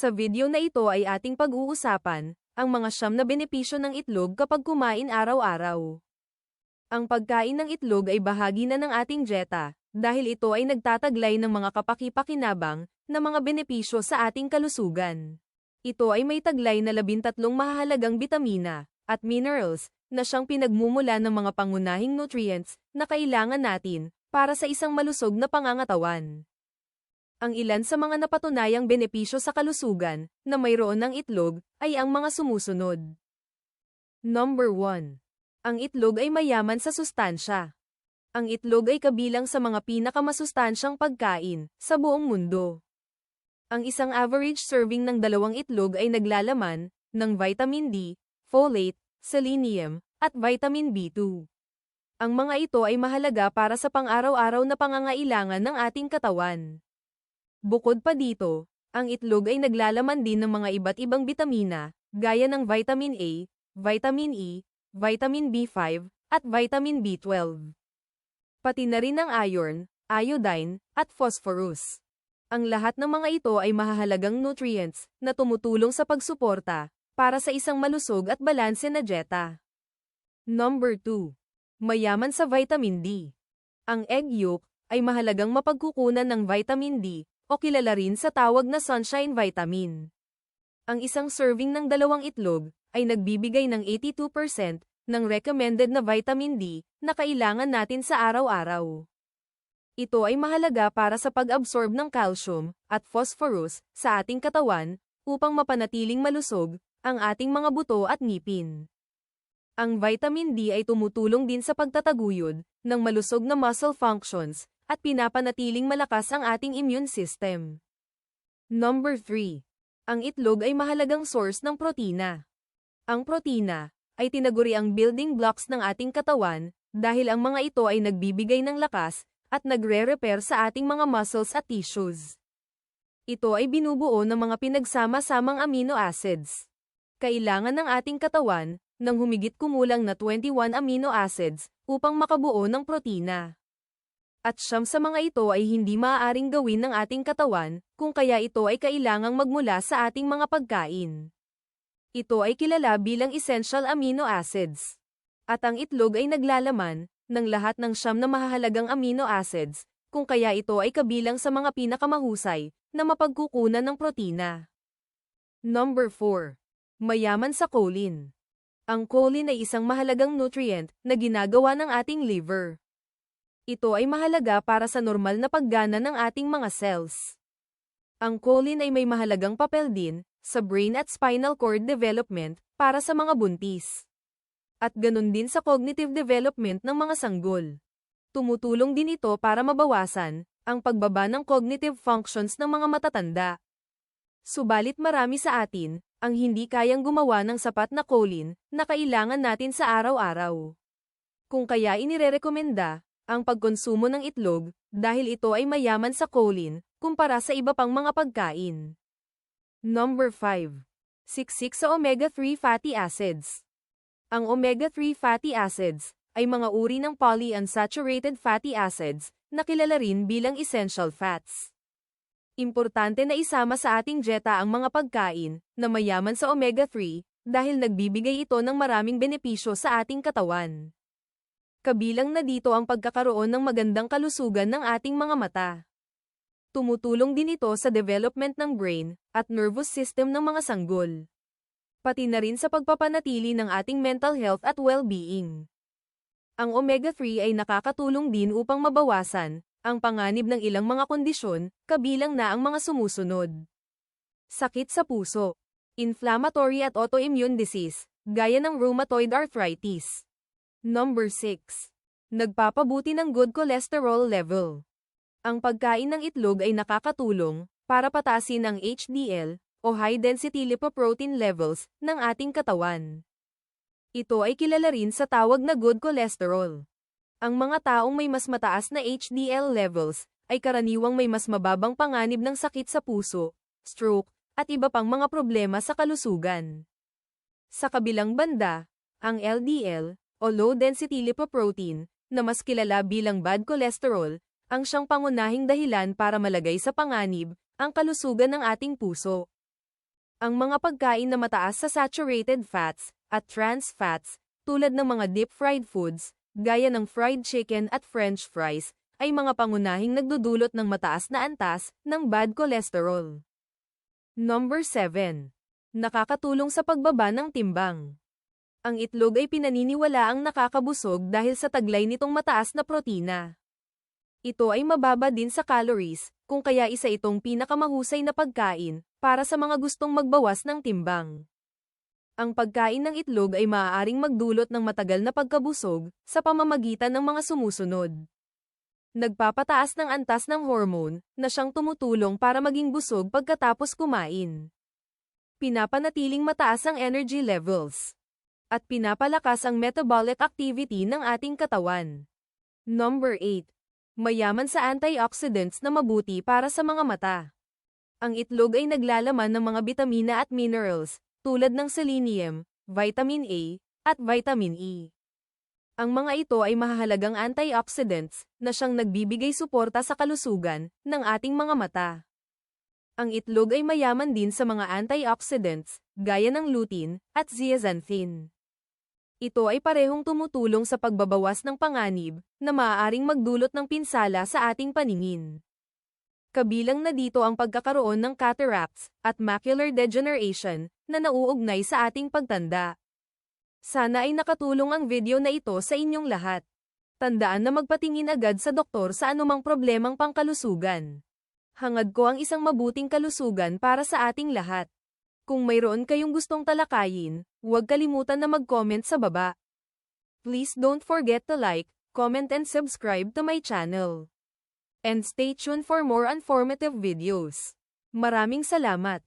Sa video na ito ay ating pag-uusapan, ang mga siyam na benepisyo ng itlog kapag kumain araw-araw. Ang pagkain ng itlog ay bahagi na ng ating dieta, dahil ito ay nagtataglay ng mga kapaki-pakinabang na mga benepisyo sa ating kalusugan. Ito ay may taglay na labintatlong mahalagang bitamina at minerals na siyang pinagmumula ng mga pangunahing nutrients na kailangan natin para sa isang malusog na pangangatawan. Ang ilan sa mga napatunayang benepisyo sa kalusugan na mayroon ng itlog ay ang mga sumusunod. Number 1. Ang itlog ay mayaman sa sustansya. Ang itlog ay kabilang sa mga pinakamasustansyang pagkain sa buong mundo. Ang isang average serving ng dalawang itlog ay naglalaman ng vitamin D, folate, selenium, at vitamin B2. Ang mga ito ay mahalaga para sa pang-araw-araw na pangangailangan ng ating katawan. Bukod pa dito, ang itlog ay naglalaman din ng mga iba't ibang bitamina, gaya ng vitamin A, vitamin E, vitamin B5, at vitamin B12. Pati na rin ang iron, iodine, at phosphorus. Ang lahat ng mga ito ay mahahalagang nutrients na tumutulong sa pagsuporta para sa isang malusog at balanse na dieta. Number 2. Mayaman sa vitamin D. Ang egg yolk ay mahalagang mapagkukunan ng vitamin D o kilala rin sa tawag na sunshine vitamin. Ang isang serving ng dalawang itlog ay nagbibigay ng 82% ng recommended na vitamin D na kailangan natin sa araw-araw. Ito ay mahalaga para sa pag-absorb ng calcium at phosphorus sa ating katawan upang mapanatiling malusog ang ating mga buto at ngipin. Ang vitamin D ay tumutulong din sa pagtataguyod ng malusog na muscle functions at pinapanatiling malakas ang ating immune system. Number 3. Ang itlog ay mahalagang source ng protina. Ang protina ay tinaguri ang building blocks ng ating katawan dahil ang mga ito ay nagbibigay ng lakas at nagre-repair sa ating mga muscles at tissues. Ito ay binubuo ng mga pinagsama-samang amino acids. Kailangan ng ating katawan ng humigit kumulang na 21 amino acids upang makabuo ng protina. At siyam sa mga ito ay hindi maaaring gawin ng ating katawan, kung kaya ito ay kailangang magmula sa ating mga pagkain. Ito ay kilala bilang essential amino acids. At ang itlog ay naglalaman ng lahat ng siyam na mahahalagang amino acids, kung kaya ito ay kabilang sa mga pinakamahusay na mapagkukunan ng protina. Number 4. Mayaman sa choline. Ang choline ay isang mahalagang nutrient na ginagawa ng ating liver. Ito ay mahalaga para sa normal na paggana ng ating mga cells. Ang choline ay may mahalagang papel din sa brain at spinal cord development para sa mga buntis. At ganun din sa cognitive development ng mga sanggol. Tumutulong din ito para mabawasan ang pagbaba ng cognitive functions ng mga matatanda. Subalit marami sa atin ang hindi kayang gumawa ng sapat na choline na kailangan natin sa araw-araw. Kung kaya inirerekomenda ang pagkonsumo ng itlog dahil ito ay mayaman sa choline kumpara sa iba pang mga pagkain. Number 5. Siksik sa omega-3 fatty acids. Ang omega-3 fatty acids ay mga uri ng polyunsaturated fatty acids na kilala rin bilang essential fats. Importante na isama sa ating dieta ang mga pagkain na mayaman sa omega-3 dahil nagbibigay ito ng maraming benepisyo sa ating katawan. Kabilang na dito ang pagkakaroon ng magandang kalusugan ng ating mga mata. Tumutulong din ito sa development ng brain at nervous system ng mga sanggol. Pati na rin sa pagpapanatili ng ating mental health at well-being. Ang omega-3 ay nakakatulong din upang mabawasan ang panganib ng ilang mga kondisyon, kabilang na ang mga sumusunod. Sakit sa puso, inflammatory at autoimmune disease, gaya ng rheumatoid arthritis. Number 6. Nagpapabuti ng good cholesterol level. Ang pagkain ng itlog ay nakakatulong para patasin ang HDL o high-density lipoprotein levels ng ating katawan. Ito ay kilala rin sa tawag na good cholesterol. Ang mga taong may mas mataas na HDL levels ay karaniwang may mas mababang panganib ng sakit sa puso, stroke, at iba pang mga problema sa kalusugan. Sa kabilang banda, ang LDL o low-density lipoprotein, na mas kilala bilang bad cholesterol, ang siyang pangunahing dahilan para malagay sa panganib ang kalusugan ng ating puso. Ang mga pagkain na mataas sa saturated fats at trans fats, tulad ng mga deep-fried foods, gaya ng fried chicken at french fries, ay mga pangunahing nagdudulot ng mataas na antas ng bad cholesterol. Number 7. Nakakatulong sa pagbaba ng timbang. Ang itlog ay pinaniniwala ang nakakabusog dahil sa taglay nitong mataas na protina. Ito ay mababa din sa calories, kung kaya isa itong pinakamahusay na pagkain para sa mga gustong magbawas ng timbang. Ang pagkain ng itlog ay maaaring magdulot ng matagal na pagkabusog sa pamamagitan ng mga sumusunod. Nagpapataas ng antas ng hormone na siyang tumutulong para maging busog pagkatapos kumain. Pinapanatiling mataas ang energy levels. At pinapalakas ang metabolic activity ng ating katawan. Number 8. Mayaman sa antioxidants na mabuti para sa mga mata. Ang itlog ay naglalaman ng mga bitamina at minerals, tulad ng selenium, vitamin A, at vitamin E. Ang mga ito ay mahahalagang antioxidants na siyang nagbibigay suporta sa kalusugan ng ating mga mata. Ang itlog ay mayaman din sa mga antioxidants, gaya ng lutein at zeaxanthin. Ito ay parehong tumutulong sa pagbabawas ng panganib na maaaring magdulot ng pinsala sa ating paningin. Kabilang na dito ang pagkakaroon ng cataracts at macular degeneration na nauugnay sa ating pagtanda. Sana ay nakatulong ang video na ito sa inyong lahat. Tandaan na magpatingin agad sa doktor sa anumang problemang pangkalusugan. Hangad ko ang isang mabuting kalusugan para sa ating lahat. Kung mayroon kayong gustong talakayin, huwag kalimutan na mag-comment sa baba. Please don't forget to like, comment and subscribe to my channel. And stay tuned for more informative videos. Maraming salamat!